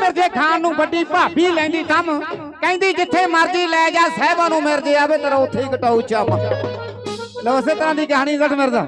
ਮਿਰਜੇ ਖਾਨ ਨੂੰ ਵੱਡੀ ਭਾਬੀ ਲੈਂਦੀ ਕੰਮ, ਕਹਿੰਦੀ ਜਿੱਥੇ ਮਰਜ਼ੀ ਲੈ ਜਾ, ਸਹਿਬਾਂ ਨੂੰ ਮਿਰਜੇ ਆਵੇ, ਤੇਰਾ ਉੱਥੇ ਹੀ ਘਟਾਉ ਚਾਪਾ। ਲੋ ਉਸੇ ਤਰ੍ਹਾਂ ਦੀ ਕਹਾਣੀ ਰੱਖ ਮਿਰਜ਼ਾ।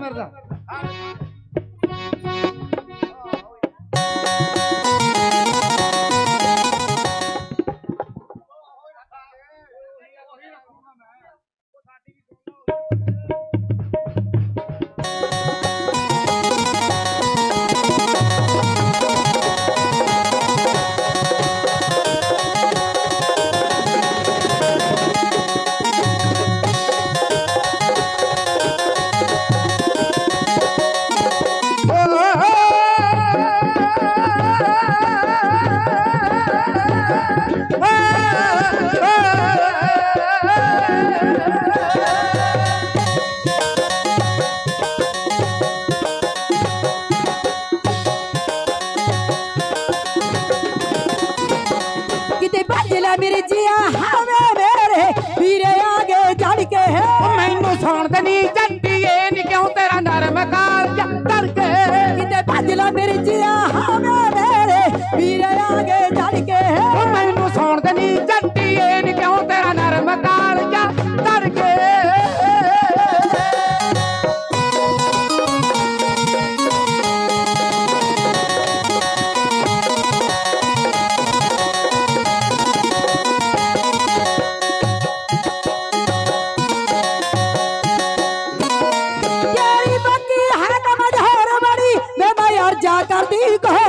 你 গো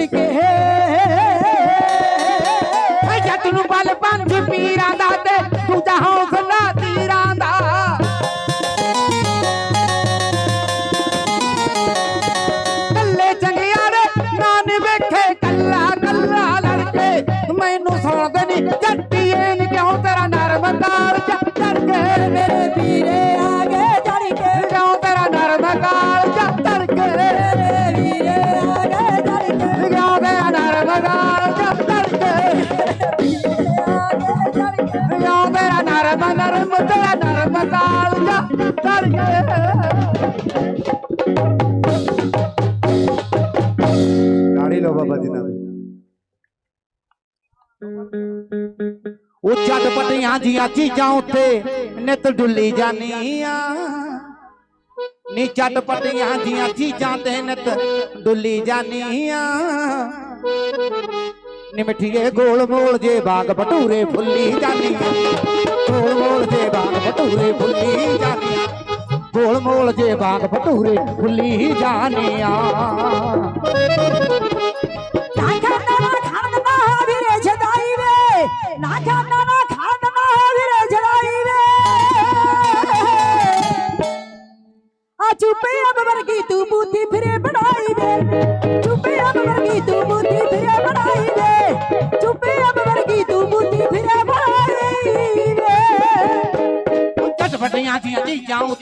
ਛੱਡ ਕੇ ਓਏ ਜੱਟ ਨੂੰ ਬਲ ਪੰਥ ਪੀਰਾਂ ਦਾ ਤੇ ਤੂੰ ਤਾਂ ਹੌਸਲਾ ਤੀਰਾਂ ਦਾ। ਕੱਲੇ ਚੰਗਿਆੜੇ ਨਾਨ ਵੇਖੇ, ਕੱਲਾ ਕੱਲਾ ਲੜਕੇ। ਮੈਨੂੰ ਸੁਣਦੇ ਨਹੀਂ ਜੱਟੀਏ ਨੀ ਕਿਉਂ ਤੇਰਾ ਨਰਮ ਤਾਰ ਚੜ ਕੇ ਮੇਰੇ ਤੇਰਾ ਨਰਮ ਕਾਲਜਾ ਤੜ ਗਏ ਨਾੜੀ ਲੋ ਬਾਬਾ ਜੀ ਨਾਲ। ਉਹ ਚਟਪਟੀਆਂ ਜੀਆਂ ਚੀਜ਼ਾਂ ਉੱਤੇ ਨਿਤ ਡੁੱਲੀ ਜਾਨੀਆਂ ਨੀ ਚਟਪਟੀਆਂ ਜੀਆਂ ਚੀਜ਼ਾਂ ਤੇ ਨਿਤ ਡੁੱਲੀ ਜਾਨੀਆਂ निमठिए गोल मोल जे बाग भटूरे फुली जानी गोल मोल जे बाग भटूरे फुली जानी गोल मोल जे बाग भटूरे फुली जानिया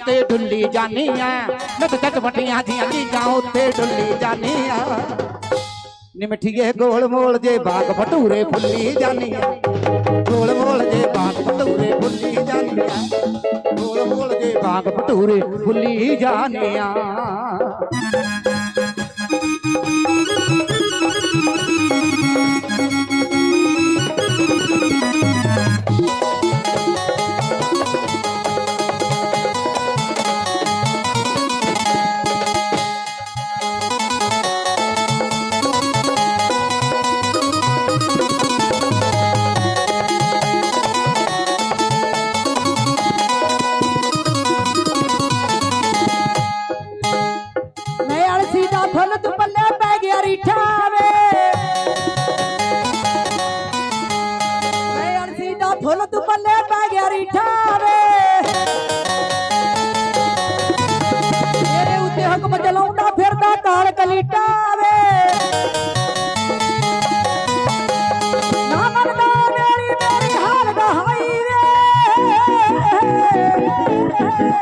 ਚੀਜ਼ਾਂ ਉੱਤੇ ਡੁੱਲੀ ਜਾਨੀ ਆ ਮੈਂ ਤਾਂ ਚਟਪਟੀਆਂ ਦੀਆਂ ਚੀਜ਼ਾਂ ਉੱਤੇ ਡੁੱਲੀ ਜਾਨੀ ਆ ਨਿਮਠੀਏ ਗੋਲ ਮੋਲ ਜੇ ਬਾਗ ਭਟੂਰੇ ਫੁੱਲੀ ਜਾਨੀ ਆ ਗੋਲ ਮੋਲ ਜੇ ਬਾਗ ਭਟੂਰੇ ਫੁੱਲੀ ਜਾਨੀ ਆ ਗੋਲ ਮੋਲ ਜੇ ਬਾਗ ਭਟੂਰੇ ਫੁੱਲੀ ਜਾਨੀ ਆ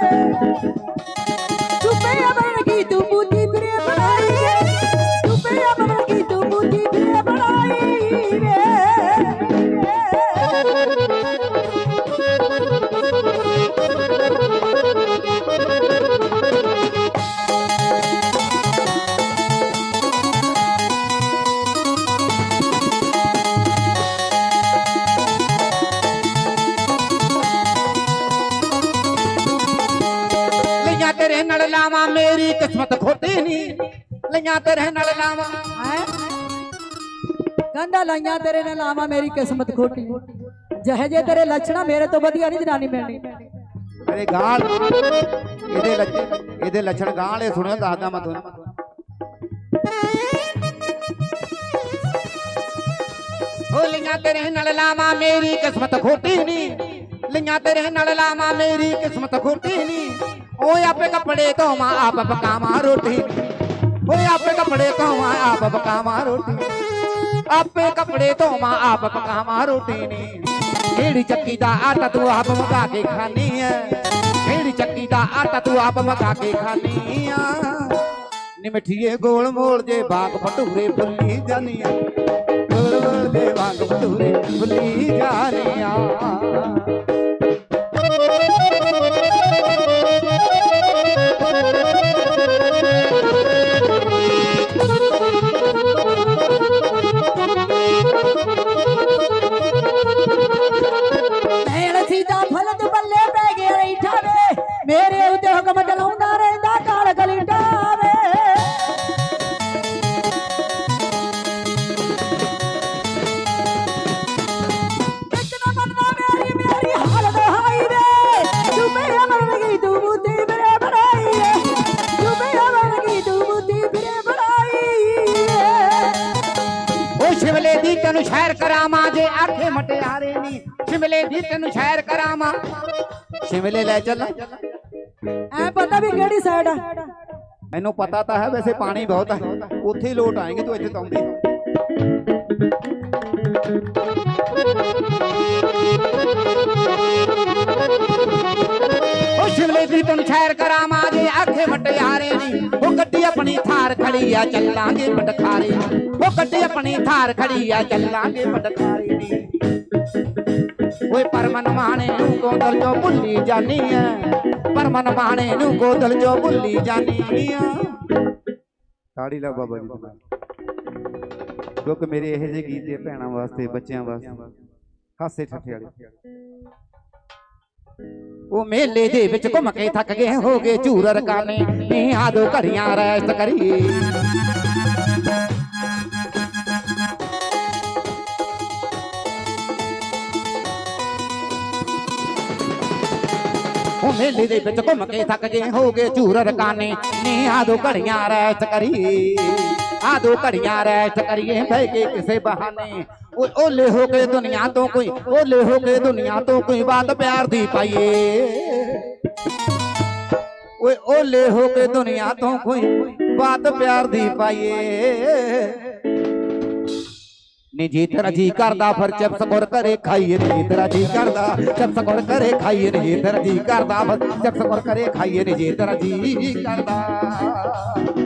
Música ਤੇਰੇ ਨਾਲ ਲਾਵਾਂ ਮੇਰੀ ਕਿਸਮਤ ਖੋਟੀ ਨਹੀਂ ਲਈਆਂ ਤੇਰੇ ਨਾਲ ਲਾਵਾਂ। ਹੈਂ? ਕਹਿੰਦਾ ਲਾਈਆਂ ਤੇਰੇ ਨਾਲ ਲਾਵਾਂ ਮੇਰੀ ਕਿਸਮਤ ਖੋਟੀ। ਜਿਹੇ ਜੇ ਤੇਰੇ ਲੱਛਣਾ ਮੇਰੇ ਤੋਂ ਵਧੀਆ ਨਹੀਂ ਜਨਾਨੀ ਮਿਲਣੀ। ਮੇਰੇ ਗਾਲ ਇਹਦੇ ਲੱਛਣ ਇਹਦੇ ਲੱਛਣ ਗਾਲ ਵਾਲੇ ਸੁਣਿਓ ਦੱਸਦਾ ਮੈਂ ਤੁਹਾਨੂੰ। ਓ ਲਈਆਂ ਤੇਰੇ ਨਾਲ ਲਾਵਾਂ ਮੇਰੀ ਕਿਸਮਤ ਖੋਟੀ ਨਹੀਂ ਲਈਆਂ ਤੇਰੇ ਨਾਲ ਲਾਵਾਂ ਮੇਰੀ ਕਿਸਮਤ ਖੋਟੀ ਨਹੀਂ ਓਏ ਆਪੇ ਕੱਪੜੇ ਧੋਵਾਂ, ਆਪ ਪਕਾਵਾਂ ਰੋਟੀ। ਓਏ ਆਪੇ ਕੱਪੜੇ ਧੋਵਾਂ, ਆਪ ਪਕਾਵਾਂ ਰੋਟੀ। ਆਪੇ ਕੱਪੜੇ ਧੋਵਾਂ, ਆਪ ਪਕਾਵਾਂ ਰੋਟੀ ਨਹੀਂ ਕਿਹੜੀ ਚੱਕੀ ਦਾ ਆਟਾ ਤੂੰ ਆਪ ਮਗਾ ਕੇ ਖਾਨੀ ਐ। ਕਿਹੜੀ ਚੱਕੀ ਦਾ ਆਟਾ ਤੂੰ ਆਪ ਮਗਾ ਕੇ ਖਾਨੀ ਆ ਨੀ ਗੋਲ ਮੋਲ ਜੇ ਬਾਗ ਭਟੂਰੇ ਫੁੱਲੀ ਜਾਨੀਆਂ ਗੋਲ ਮੋਲ ਜੇ ਬਾਗ ਭਟੂਰੇ ਫੁੱਲੀ ਜਾਨੀਆਂ ਮੈਂ ਤੈਨੂੰ ਸ਼ਹਿਰ ਕਰਾਵਾਂ ਜੇ ਆਖੇ ਮਟਿਆਰੇ ਨੀ। ਸ਼ਿਮਲੇ ਦੀ ਤੈਨੂੰ ਸ਼ਹਿਰ ਕਰਾਵਾਂ। ਸ਼ਿਮਲੇ ਲੈ ਚੱਲ। ਐ ਪਤਾ ਵੀ ਕਿਹੜੀ ਸਾਈਡ ਆ? ਮੈਨੂੰ ਪਤਾ ਤਾਂ ਹੈ ਵੈਸੇ ਪਾਣੀ ਬਹੁਤ ਹੈ ਉੱਥੇ ਹੀ ਲੋਟ ਆਏਗੀ ਤੂੰ ਇੱਥੇ ਤਾਂ ਆਉਂਦੀ। ਨਹੀਂ। ਉਹ ਸ਼ਿਮਲੇ ਦੀ ਤੈਨੂੰ ਸ਼ਹਿਰ ਕਰਾਵਾਂ ਜੇ ਆਖੇ ਮਟਿਆਰੇ ਨੀ। ਉਹ ਗੱਡੀ ਆਪਣੀ ਥਾਰ ਖੜੀ ਆ ਚੱਲਾਂਗੇ ਮਟਖਾਰੇ ਉਹ ਗੱਡੀ ਆਪਣੀ ਥਾਰ ਖੜੀ ਆ ਚੱਲਾਂਗੇ ਮਟਖਾਰੇ ਨੀ ਓਏ ਪਰਮਨ ਮਾਣੇ ਨੂੰ ਗੋਦਲ ਜੋ ਭੁੱਲੀ ਜਾਨੀ ਐ ਪਰਮਨ ਮਾਣੇ ਨੂੰ ਗੋਦਲ ਜੋ ਭੁੱਲੀ ਜਾਨੀ ਆ ਤਾੜੀ ਲਾ ਬਾਬਾ ਜੀ ਕਿਉਂਕਿ ਮੇਰੇ ਇਹੋ ਜਿਹੇ ਗੀਤ ਦੇ ਭੈਣਾਂ ਵਾਸਤੇ, ਬੱਚਿਆਂ ਵਾਸਤੇ। ਹਾਸੇ ਠੱਠੇ ਵਾਲੇ। ਉਹ ਮੇਲੇ ਦੇ ਵਿੱਚ ਘੁੰਮ ਕੇ ਥੱਕ ਗਏ ਹੋ ਗਏ ਝੂਰ ਰਕਾਨੇ ਨੀ ਆਦੋ ਘੜੀਆਂ ਰੈਸਟ ਕਰੀਏ ਉਹ ਮੇਲੇ ਦੇ ਵਿੱਚ ਘੁੰਮ ਕੇ ਥੱਕ ਗਏ ਹੋ ਗਏ ਝੂਰ ਰਕਾਨੇ ਨੀ ਆਦੋ ਘੜੀਆਂ ਰੈਸਟ ਕਰੀਏ ਆਦੋ ਘੜੀਆਂ ਰੈਸਟ ਕਰੀਏ ਬਹਿ ਕੇ ਕਿਸੇ ਬਹਾਨੇ ਓਏ ਓਲੇ ਹੋ ਕੇ ਦੁਨੀਆ ਤੋਂ ਕੋਈ ਓਲੇ ਹੋ ਕੇ ਦੁਨੀਆ ਤੋਂ ਕੋਈ ਬਾਤ ਪਿਆਰ ਦੀ ਪਾਈਏ। ਓਏ ਓਲੇ ਹੋ ਕੇ ਦੁਨੀਆ ਤੋਂ ਕੋਈ ਬਾਤ ਪਿਆਰ ਦੀ ਪਾਈਏ। ਨੀ ਜੀ ਤੇਰਾ ਜੀ ਕਰਦਾ ਫਿਰ ਚਿਪਸ ਗੁਰ ਕਰੇ ਖਾਈਏ, ਨੀ ਜੀ ਤੇਰਾ ਜੀ ਕਰਦਾ ਚਿਪਸ ਗੁਰ ਕਰੇ ਖਾਈਏ, ਨੀ ਜੀ ਤੇਰਾ ਜੀ ਕਰਦਾ ਫਿਰ ਚਿਪਸ ਗੁਰ ਕਰੇ ਖਾਈਏ, ਨੀ ਜੀ ਤੇਰਾ ਜੀ ਕਰਦਾ।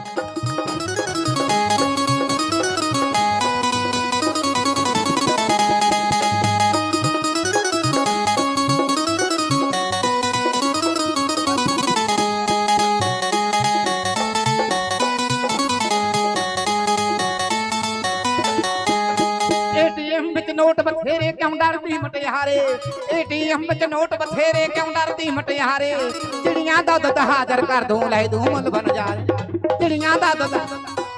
ਮਟਿਆਰੇ ਏਟੀਐਮ ਵਿੱਚ ਨੋਟ ਬਥੇਰੇ ਕਿਉਂ ਡਰਦੀ ਮਟਿਆਰੇ? ਚਿੜੀਆਂ ਦਾ ਦੁੱਧ ਹਾਜ਼ਰ ਕਰ ਦੂੰ ਲੈ ਦੂੰ ਮੁੱਲ ਬਣ ਜਾ ਚਿੜੀਆਂ ਦਾ ਦੁੱਧ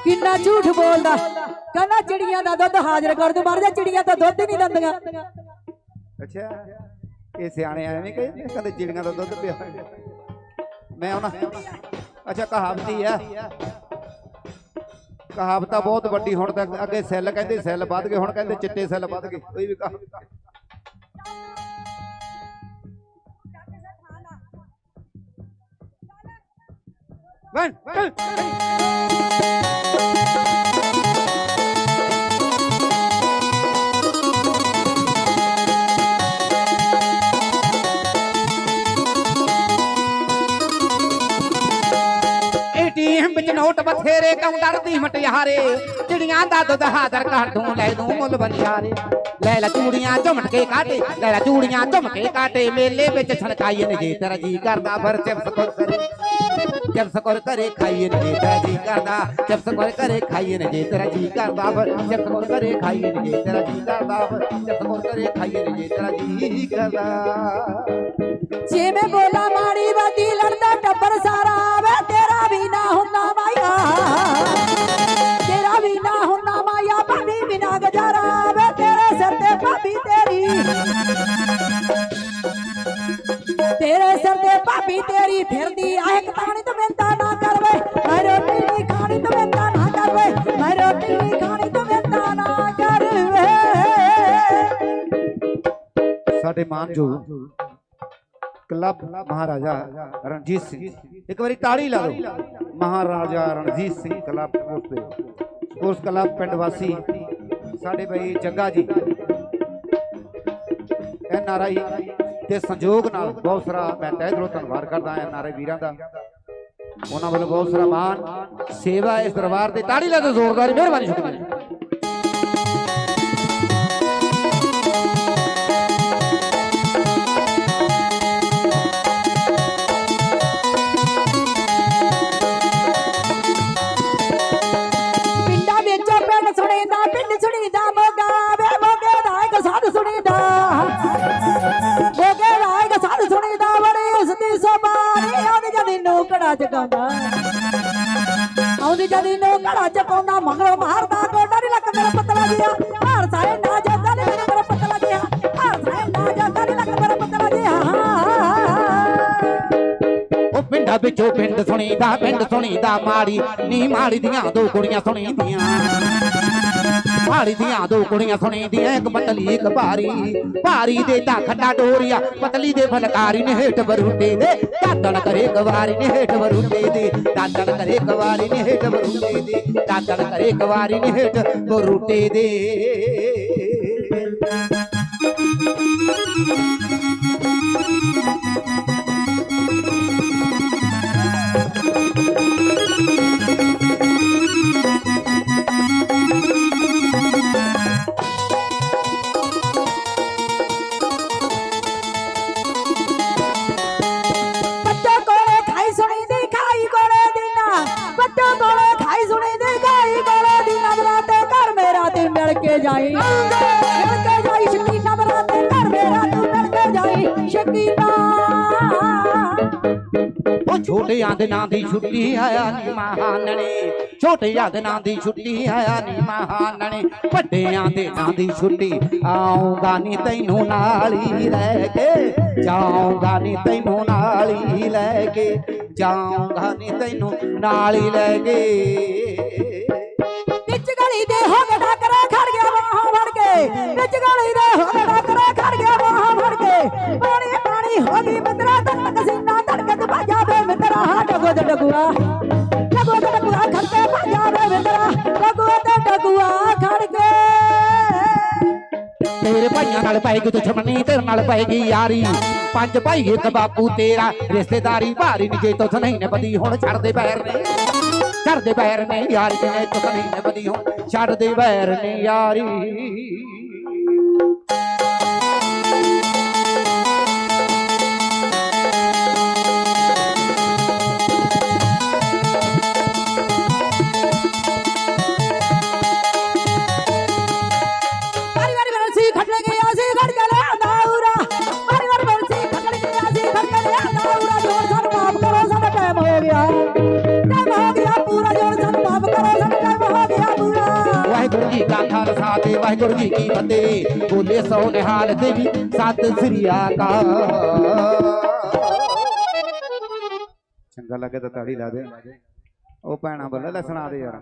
ਕਿੰਨਾ ਝੂਠ ਬੋਲਦਾ। ਕਹਿੰਦਾ ਚਿੜੀਆਂ ਦਾ ਦੁੱਧ ਹਾਜ਼ਰ ਕਰ ਦੂੰ ਮਰ ਜਾ ਚਿੜੀਆਂ ਤਾਂ ਦੁੱਧ ਹੀ ਨਹੀਂ ਦਿੰਦੀਆਂ। ਅੱਛਾ ਇਹ ਸਿਆਣੇ ਐਵੇਂ ਕਹਿੰਦੇ ਕਹਿੰਦੇ ਚਿੜੀਆਂ ਦਾ ਦੁੱਧ ਪਿਆ ਮੈਂ ਉਹਨਾਂ ਅੱਛਾ ਕਹਾਵਤ ਹੀ ਆ। ਕਹਾਵਤਾਂ ਬਹੁਤ ਵੱਡੀ ਹੁਣ ਤੱਕ ਅੱਗੇ ਸੈੱਲ ਕਹਿੰਦੇ ਸੈੱਲ ਵੱਧ ਗਏ ਹੁਣ ਕਹਿੰਦੇ ਚਿੱਟੇ ਸੈੱਲ ਵੱਧ ਗਏ। ਕੋਈ ਵੀ ਕਹਾਵਤ। ਵਨ ਏਟੀਐਮ ਵਿੱਚ ਨੋਟ ਬਥੇਰੇ ਕਿਉਂ ਡਰਦੀ ਮਟਿਆਰੇ ਚਿੜੀਆਂ ਦਾ ਦੁੱਧ ਹਾਜ਼ਰ ਕਰ ਦੂੰ ਲੈ ਦੂੰ ਮੁੱਲ ਬਨਿਆਰੇ ਲੈ ਲੈ ਚੂੜੀਆਂ ਝੁਮਕੇ ਕਾਟੇ ਲੈ ਲੈ ਚੂੜੀਆਂ ਝੁਮਕੇ ਕਾਟੇ ਮੇਲੇ ਵਿੱਚ ਛਣਕਾਈਏ ਨੇ ਜੇ ਤੇਰਾ ਜੀ ਕਰਦਾ ਫਿਰ ਚਿਪਸ ਕਰ ਕਰੇ ਚਿਪਸ ਕਰ ਕਰੇ ਖਾਈਏ ਨੇ ਜੇ, ਤੇਰਾ ਜੀ ਕਰਦਾ। ਚਿਪਸ ਕਰ ਕਰੇ ਖਾਈਏ ਨੇ ਜੇ, ਤੇਰਾ ਜੀ ਕਰਦਾ ਫਿਰ। ਚਿਪਸ ਕਰ ਕਰੇ ਖਾਈਏ ਨੇ ਜੇ, ਤੇਰਾ ਜੀ ਕਰਦਾ ਫਿਰ। ਚਿਪਸ ਕਰ ਕਰੇ ਖਾਈਏ ਨੇ ਜੇ, ਤੇਰਾ ਜੀ ਕਰਦਾ। ਜੇ ਮੈਂ ਬੋਲਾ ਮਾੜੀ ਬਾਦੀ ਲੜਦਾ, ਟੱਬਰ ਸਾਰਾ ਵੇ ਤੇਰਾ ਵੀ ਨਾ ਹੁੰਦਾ ਸਿਰ ਤੇਰੀ ਫਿਰਦੀ ਆਏ ਕਤਾਣੀ ਤੂੰ ਮਿੰਤਾ ਨਾ ਕਰ ਵੇ ਮੈਂ ਰੋਟੀ ਨਹੀਂ ਖਾਣੀ ਤੂੰ ਮਿੰਤਾ ਨਾ ਕਰ ਵੇ ਮੈਂ ਰੋਟੀ ਨਹੀਂ ਖਾਣੀ ਤੂੰ ਮਿੰਤਾ ਨਾ ਕਰ ਵੇ ਸਾਡੇ ਮਾਨਯੋਗ ਕਲੱਬ ਮਹਾਰਾਜਾ ਰਣਜੀਤ ਸਿੰਘ। ਇੱਕ ਵਾਰੀ ਤਾੜੀ ਲਾ ਦਿਓ। ਮਹਾਰਾਜਾ ਰਣਜੀਤ ਸਿੰਘ ਕਲੱਬ ਸਪੋਰਟਸ ਦੇ ਸਪੋਰਟਸ ਕਲੱਬ ਪਿੰਡ ਵਾਸੀ, ਸਾਡੇ ਬਈ ਜੱਗਾ ਜੀ, ਐਨ ਆਰ ਆਈ ਤੇ ਸੰਯੋਗ ਨਾਲ ਬਹੁਤ ਸਾਰਾ ਮੈਂ ਤਹਿ ਦਿਲੋਂ ਧੰਨਵਾਦ ਕਰਦਾ ਐਨ ਆਰ ਵੀਰਾਂ ਦਾ। ਉਹਨਾਂ ਵੱਲੋਂ ਬਹੁਤ ਸਾਰਾ ਮਾਣ, ਸੇਵਾ ਇਸ ਦਰਬਾਰ ਤੇ ਤਾੜੀ ਲਾ ਕੇ ਜ਼ੋਰਦਾਰ ਮਿਹਰਬਾਨੀ ਸ਼ੁਕਰੀਆ। ਪਿੰਡਾਂ ਵਿੱਚੋਂ ਪਿੰਡ ਸੁਣੀਦਾ ਪਿੰਡ ਸੁਣੀਦਾ, ਮਾੜੀ ਨੀ ਮਾੜੀ ਦੀਆਂ ਦੋ ਕੁੜੀਆਂ ਸੁਣੀਦੀਆਂ। ਮਾੜੀ ਦੀਆਂ ਦੋ ਕੁੜੀਆਂ ਸੁਣੀਦੀਆਂ, ਇੱਕ ਪਤਲੀ, ਇੱਕ ਭਾਰੀ। ਭਾਰੀ ਦੇ ਤਾਂ ਖੱਡਾ ਡੋਰੀਆ, ਪਤਲੀ ਦੇ ਫਲਕਾਰੀ ਨੇ ਹੇਠ ਬਰੂਟੇ ਦੇ। ਦਾਦਣ ਕਰੇ ਗਵਾਰੀ ਨੇ ਹੇਠ ਬਰੂਟੇ ਦੇ। ਦਾਦਣ ਕਰੇ ਗਵਾਰੀ ਨੇ ਹੇਠ ਬਰੂਟੇ ਦੇ। ਦਾਦਣ ਕਰੇ ਗਵਾਰੀ ਨੇ ਹੇਠ ਬਰੂਟੇ ਦੇ। ਉਹ ਛੋਟਿਆਂ ਦੇ ਨਾਂ ਦੀ ਛੁੱਟੀ ਆਇਆ ਨੀ ਮਹਾਨਣੇ। ਛੋਟਿਆਂ ਦੇ ਨਾਂ ਦੀ ਛੁੱਟੀ ਆਇਆ ਨੀ ਮਹਾਨਣੇ। ਵੱਡਿਆਂ ਦੇ ਨਾਂ ਦੀ ਛੁੱਟੀ ਆਉਂਗਾ ਨੀ ਤੈਨੂੰ ਨਾਲ ਹੀ ਲੈ ਕੇ। ਜਾਊਂਗਾ ਨੀ ਤੈਨੂੰ ਨਾਲ ਹੀ ਲੈ ਕੇ। ਜਾਊਂਗਾ ਨੀ ਤੈਨੂੰ ਨਾਲ ਹੀ ਲੈ ਕੇ। ਵਿੱਚ ਗਲੀ ਦੇ ਹੋ ਕੇ ਟੱਕਰੇ ਖੜ ਗਿਆ ਬਾਹਾਂ ਫੜ ਕੇ। ਵਿੱਚ ਗਲੀ ਦੇ ਹੋ ਕੇ ਟੱਕਰੇ ਖੜ ਗਿਆ ਬਾਹਾਂ ਫੜ ਕੇ। ਪਾਣੀ ਪਾਣੀ ਹੋ ਗਈ ਮਿੱਤਰਾ ਹਾ ਡਗੋ ਤੇ ਡਗੂਆ ਡਗੋ ਤੇ ਡਗੂਆ ਖੜ ਕੇ ਭੱਜਾ ਵੇ ਮਿੱਤਰਾ ਡਗੋ ਤੇ ਡਗੂਆ ਖੜ ਕੇ ਤੇਰੇ ਭਾਈਆਂ ਨਾਲ ਪਾਏਗੀ ਦੁਸ਼ਮਣੀ ਤੇਰੇ ਨਾਲ ਪਾਏਗੀ ਯਾਰੀ ਪੰਜ ਭਾਈ ਇੱਕ ਬਾਪੂ ਤੇਰਾ ਰਿਸ਼ਤੇਦਾਰੀ ਭਾਰੀ ਨੀ ਜੇ ਤੁਥ ਨਹੀਂ ਨੇ ਬਦੀ ਹੁਣ ਛੱਡਦੇ ਪੈਰ ਨੇ ਛੱਡਦੇ ਪੈਰ ਨੇ ਯਾਰੀ ਨੇ ਤੁਥ ਨਹੀਂ ਨੇ ਬਦੀ ਹੁਣ ਛੱਡਦੇ ਪੈਰ ਨੇ ਯਾਰੀ ਵਾਹਿਗੁਰੂ ਜੀ ਕੀ ਫਤਿਹ। ਬੋਲੇ ਸੋ ਨਿਹਾਲ ਦੇਵੀ, ਸਤਿ ਸ੍ਰੀ ਅਕਾਲ। ਚੰਗਾ ਲੱਗੇ ਤਾਂ ਤਾੜੀ ਲਾ ਦੇ। ਉਹ ਭੈਣਾ ਬੱਲੇ ਲੈ ਸੁਣਾ ਦੇ ਯਾਰ।